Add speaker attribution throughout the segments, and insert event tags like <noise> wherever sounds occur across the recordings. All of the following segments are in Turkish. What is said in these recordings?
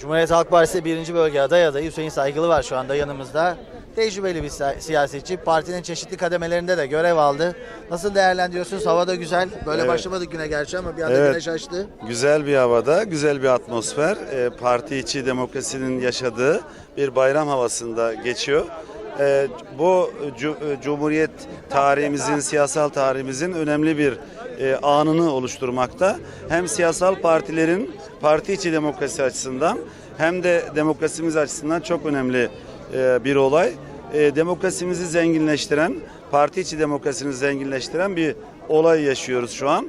Speaker 1: Cumhuriyet Halk Partisi 1. Bölge aday adayı Hüseyin Saygılı var şu anda yanımızda. Tecrübeli bir si- siyasetçi. Partinin çeşitli kademelerinde de görev aldı. Nasıl değerlendiriyorsunuz? Hava da güzel. Böyle
Speaker 2: Evet.
Speaker 1: başlamadık güne gerçi ama bir anda
Speaker 2: Evet.
Speaker 1: güneş açtı.
Speaker 2: Güzel bir havada, güzel bir atmosfer. Ee, parti içi demokrasinin yaşadığı bir bayram havasında geçiyor. Ee, bu e, Cumhuriyet tarihimizin, siyasal tarihimizin önemli bir e, anını oluşturmakta. Hem siyasal partilerin parti içi demokrasi açısından hem de demokrasimiz açısından çok önemli e, bir olay. E, demokrasimizi zenginleştiren, parti içi demokrasini zenginleştiren bir olay yaşıyoruz şu an.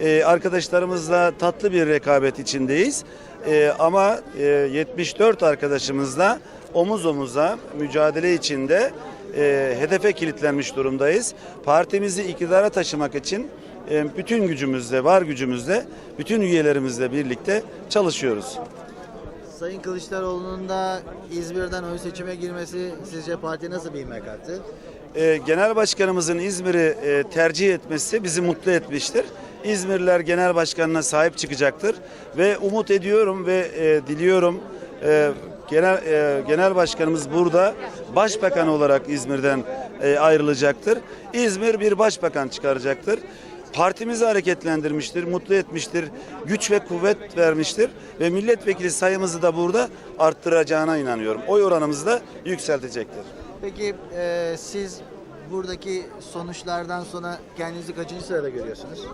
Speaker 2: Ee, arkadaşlarımızla tatlı bir rekabet içindeyiz. Ee, ama e, 74 arkadaşımızla omuz omuza mücadele içinde e, hedefe kilitlenmiş durumdayız. Partimizi iktidara taşımak için e, bütün gücümüzle, var gücümüzle, bütün üyelerimizle birlikte çalışıyoruz.
Speaker 1: Sayın Kılıçdaroğlu'nun da İzmir'den ön seçime girmesi sizce partiye nasıl bir ivme kattı?
Speaker 2: Ee, Genel Başkanımızın İzmir'i e, tercih etmesi bizi mutlu etmiştir. İzmirliler Genel Başkanına sahip çıkacaktır ve umut ediyorum ve e, diliyorum e, Genel e, Genel Başkanımız burada Başbakan olarak İzmir'den e, ayrılacaktır. İzmir bir başbakan çıkaracaktır. Partimizi hareketlendirmiştir, mutlu etmiştir, güç ve kuvvet vermiştir ve milletvekili sayımızı da burada arttıracağına inanıyorum. Oy oranımızı da yükseltecektir.
Speaker 1: Peki e, siz buradaki sonuçlardan sonra kendinizi kaçıncı sırada görüyorsunuz?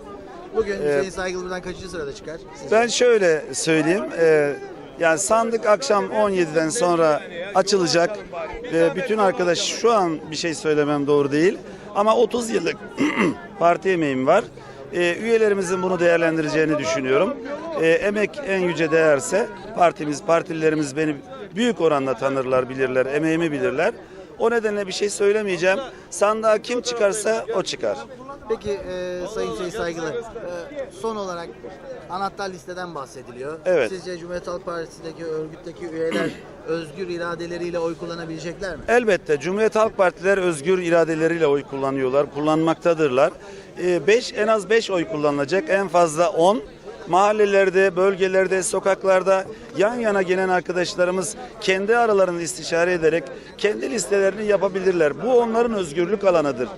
Speaker 1: Bugün Hüseyin Saygılı buradan kaçıncı sırada çıkar?
Speaker 2: Ben şöyle söyleyeyim. e, yani sandık akşam 17'den sonra açılacak ve bütün arkadaş şu an bir şey söylemem doğru değil. Ama 30 yıllık <clears throat> parti emeğim var. E, üyelerimizin bunu değerlendireceğini düşünüyorum. E, emek en yüce değerse partimiz, partililerimiz beni büyük oranda tanırlar, bilirler, emeğimi bilirler. O nedenle bir şey söylemeyeceğim. Sandığa kim çıkarsa o çıkar.
Speaker 1: Peki e, Sayın Hüseyin Saygılı, e, son olarak anahtar listeden bahsediliyor.
Speaker 2: Evet.
Speaker 1: Sizce Cumhuriyet Halk Partisi'ndeki örgütteki üyeler <clears throat> özgür iradeleriyle oy kullanabilecekler mi?
Speaker 2: Elbette Cumhuriyet Halk Partiler özgür iradeleriyle oy kullanıyorlar, kullanmaktadırlar. 5 en az 5 oy kullanılacak, en fazla 10. Mahallelerde, bölgelerde, sokaklarda yan yana gelen arkadaşlarımız kendi aralarında istişare ederek kendi listelerini yapabilirler. Bu onların özgürlük alanıdır.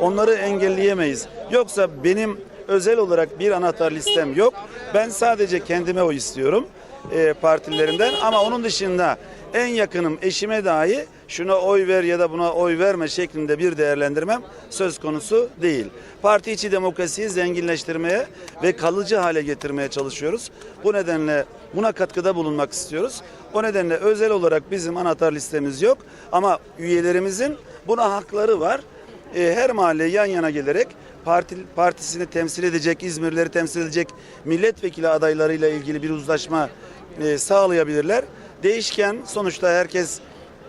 Speaker 2: Onları engelleyemeyiz. Yoksa benim özel olarak bir anahtar listem yok. Ben sadece kendime oy istiyorum e, partilerimden ama onun dışında en yakınım eşime dahi şuna oy ver ya da buna oy verme şeklinde bir değerlendirmem söz konusu değil. Parti içi demokrasiyi zenginleştirmeye ve kalıcı hale getirmeye çalışıyoruz. Bu nedenle buna katkıda bulunmak istiyoruz. O nedenle özel olarak bizim anahtar listemiz yok ama üyelerimizin buna hakları var. E, her mahalle yan yana gelerek parti, partisini temsil edecek, İzmirleri temsil edecek milletvekili adaylarıyla ilgili bir uzlaşma e, sağlayabilirler. Değişken sonuçta herkes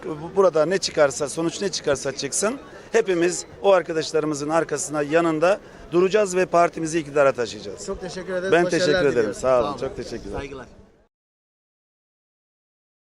Speaker 2: bu- burada ne çıkarsa, sonuç ne çıkarsa çıksın. Hepimiz o arkadaşlarımızın arkasına, yanında duracağız ve partimizi iktidara taşıyacağız.
Speaker 1: Çok teşekkür ederiz.
Speaker 2: Ben
Speaker 1: başarılar
Speaker 2: teşekkür ederim.
Speaker 1: diliyoruz.
Speaker 2: Sağ olun. Çok teşekkürler.
Speaker 1: Saygılar.